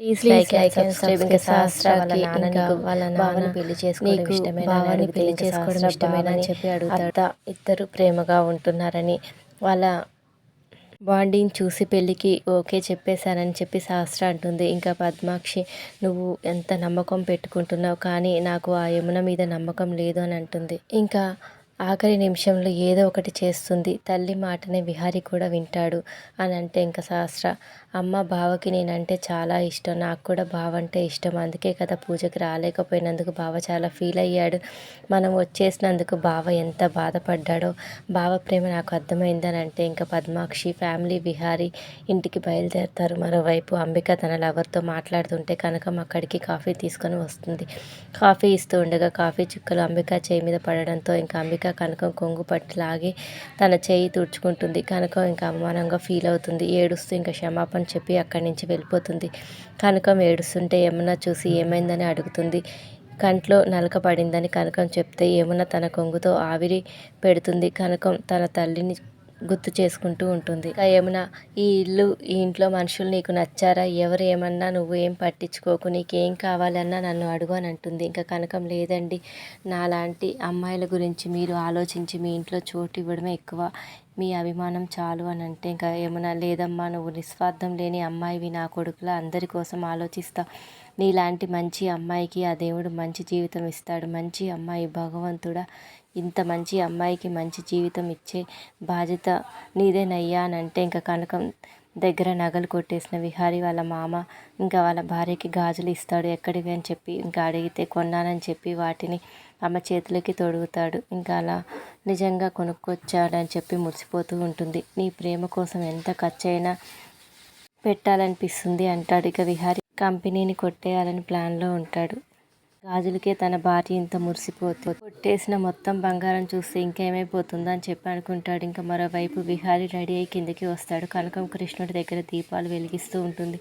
Please like like subscribe ఇంకా సహస్రాకి ఇంకా వాళ్ళ నాన్న పెళ్ళి చేసుకోవడం ఇష్టమేనా? భావాన్ని పెళ్ళి చేసుకోవడం ఇష్టమేనా అని చెప్పి అడుగుతాడు. ఇద్దరు ప్రేమగా ఉంటున్నారని వాళ్ళ బాండింగ్ చూసి పెళ్ళికి ఓకే చెప్పేశానని చెప్పి సహస్ర అంటుంది. ఇంకా పద్మాక్షి నువ్వు ఎంత నమ్మకం పెట్టుకుంటున్నావు? కానీ నాకు ఆ యమున మీద నమ్మకం లేదు అని అంటుంది. ఇంకా ఆఖరి నిమిషంలో ఏదో ఒకటి చేస్తుంది. తల్లి మాటనే విహారి కూడా వింటాడు అని అంటే ఇంకా సహస్ర అమ్మ బావకి నేనంటే చాలా ఇష్టం. నాకు కూడా బావ అంటే ఇష్టం. అందుకే కదా పూజకి రాలేకపోయినందుకు బావ చాలా ఫీల్ అయ్యాడు. మనం వచ్చేసినందుకు బావ ఎంత బాధపడ్డాడో బావ ప్రేమ నాకు అర్థమైందని అంటే ఇంకా పద్మాక్షి ఫ్యామిలీ విహారి ఇంటికి బయలుదేరుతారు. మరోవైపు అంబిక తన లవర్తో మాట్లాడుతుంటే కనకం అక్కడికి కాఫీ తీసుకొని వస్తుంది. కాఫీ ఇస్తూ ఉండగా కాఫీ చుక్కలు అంబిక చేయి మీద పడడంతో ఇంకా అంబిక కనకం కొంగు పట్టి లాగి తన చేయి తుడుచుకుంటుంది. కనకం ఇంకా అవమానంగా ఫీల్ అవుతుంది. ఏడుస్తూ ఇంకా క్షమాపణ చెప్పి అక్కడి నుంచి వెళ్ళిపోతుంది. కనకం ఏడుస్తుంటే ఏమన్నా చూసి ఏమైందని అడుగుతుంది. కంట్లో నలక పడిందని కనకం చెప్తే ఏమన్నా తన కొంగుతో ఆవిరి పెడుతుంది. కనకం తన తల్లిని గుర్తు చేసుకుంటూ ఉంటుంది. ఇంకా ఏమైనా ఈ ఇల్లు ఈ ఇంట్లో మనుషులు నీకు నచ్చారా? ఎవరు ఏమన్నా నువ్వు ఏం పట్టించుకోకు నీకేం కావాలన్నా నన్ను అడుగు అని అంటుంది. ఇంకా కనకం లేదండి. నాలాంటి అమ్మాయిల గురించి మీరు ఆలోచించి మీ ఇంట్లో చోటు ఇవ్వడమే ఎక్కువ. మీ అభిమానం చాలు అని అంటే ఇంకా ఏమన్నా లేదమ్మా నువ్వు నిస్వార్థం లేని అమ్మాయివి నా కొడుకులా అందరి కోసం ఆలోచిస్తా. నీలాంటి మంచి అమ్మాయికి ఆ దేవుడు మంచి జీవితం ఇస్తాడు. మంచి అమ్మాయి భగవంతుడా. ఇంత మంచి అమ్మాయికి మంచి జీవితం ఇచ్చే బాధ్యత నీదేనయ్యా అని అంటే ఇంకా కనకం దగ్గర నగలు కొట్టేసిన విహారీ వాళ్ళ మామ ఇంకా వాళ్ళ భార్యకి గాజులు ఇస్తాడు ఎక్కడివి అని చెప్పి ఇంకా అడిగితే కొన్నానని చెప్పి వాటిని ఆమె చేతులకి తొడుగుతాడు. ఇంకా అలా నిజంగా కొనుక్కొచ్చాడని చెప్పి మురిసిపోతూ ఉంటుంది. నీ ప్రేమ కోసం ఎంత ఖర్చైనా పెట్టాలనిపిస్తుంది అంటాడు ఇక విహారీ. కంపెనీని కొట్టేయాలని ప్లాన్లో ఉంటాడు. గాజులకే తన భార్య ఇంత మురిసిపోతుంది కొట్టేసిన మొత్తం బంగారం చూస్తే ఇంకేమైపోతుందా అని చెప్పి అనుకుంటాడు. ఇంకా మరోవైపు విహారీ రెడీ అయి కిందకి వస్తాడు. కనకం కృష్ణుడి దగ్గర దీపాలు వెలిగిస్తూ ఉంటుంది.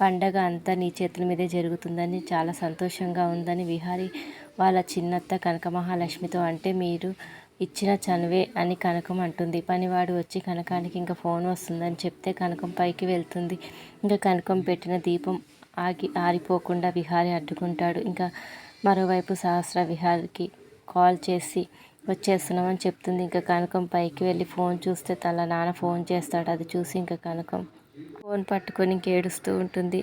పండగ అంతా నీ చేతుల మీదే జరుగుతుందని చాలా సంతోషంగా ఉందని విహారీ వాళ్ళ చిన్నత్త కనక మహాలక్ష్మితో అంటే మీరు ఇచ్చిన చనువే అని కనకం అంటుంది. పనివాడు వచ్చి కనకానికి ఇంకా ఫోన్ వస్తుందని చెప్తే కనకం పైకి వెళ్తుంది. ఇంకా కనకం పెట్టిన దీపం ఆగి ఆరిపోకుండా విహారి అడ్డుకుంటాడు. ఇంకా మరోవైపు సహస్ర విహారికి కాల్ చేసి వచ్చేస్తున్నామని చెప్తుంది. ఇంకా కనకం పైకి వెళ్ళి ఫోన్ చూస్తే తన నాన్న ఫోన్ చేస్తాడు. అది చూసి ఇంకా కనకం ఫోన్ పట్టుకొని ఇంకేడుస్తూ ఉంటుంది.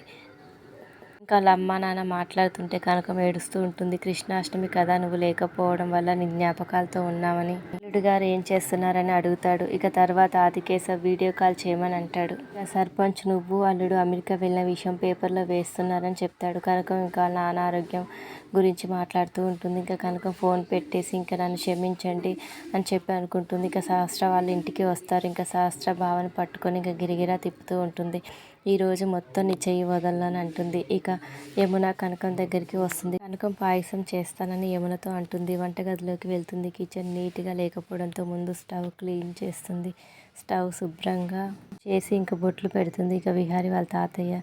ఇంకా వాళ్ళ అమ్మ నాన్న మాట్లాడుతుంటే కనకం ఏడుస్తూ ఉంటుంది కృష్ణాష్టమి కదా నువ్వు లేకపోవడం వల్ల నీ జ్ఞాపకాలతో ఉన్నామని అల్లుడు గారు ఏం చేస్తున్నారని అడుగుతాడు. ఇక తర్వాత ఆదికేశవ్ వీడియో కాల్ చేయమని అంటాడు. ఇక సర్పంచ్ నువ్వు అల్లుడు అమెరికా వెళ్ళిన విషయం పేపర్లో వేస్తున్నారని చెప్తాడు. కనకం ఇంకా వాళ్ళ నాన్న ఆరోగ్యం గురించి మాట్లాడుతూ ఉంటుంది. ఇంకా కనకం ఫోన్ పెట్టేసి ఇంకా నన్ను క్షమించండి అని చెప్పి అనుకుంటుంది. ఇంకా సహస్ర వాళ్ళ ఇంటికి వస్తారు. ఇంకా సహస్ర భావన పట్టుకొని ఇంకా గిరిగిరా తిప్పుతూ ఉంటుంది. ఈరోజు మొత్తం నీ చెయ్యి వదలని అంటుంది. ఇక యమున కనకం దగ్గరికి వస్తుంది. కనకం పాయసం చేస్తానని యమునతో అంటుంది. వంటగదిలోకి వెళ్తుంది. కిచెన్ నీట్గా లేకపోవడంతో ముందు స్టవ్ క్లీన్ చేస్తుంది. స్టవ్ శుభ్రంగా చేసి ఇంక బొట్లు పెడుతుంది. ఇక విహారి వాళ్ళ తాతయ్య.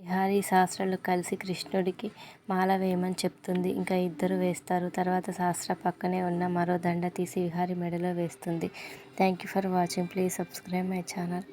విహారీ శాస్త్రాలు కలిసి కృష్ణుడికి మాల వేయమని చెప్తుంది. ఇంకా ఇద్దరు వేస్తారు. తర్వాత శాస్త్ర పక్కనే ఉన్న మరో దండ తీసి విహారీ మెడలో వేస్తుంది. Thank you for watching please subscribe my channel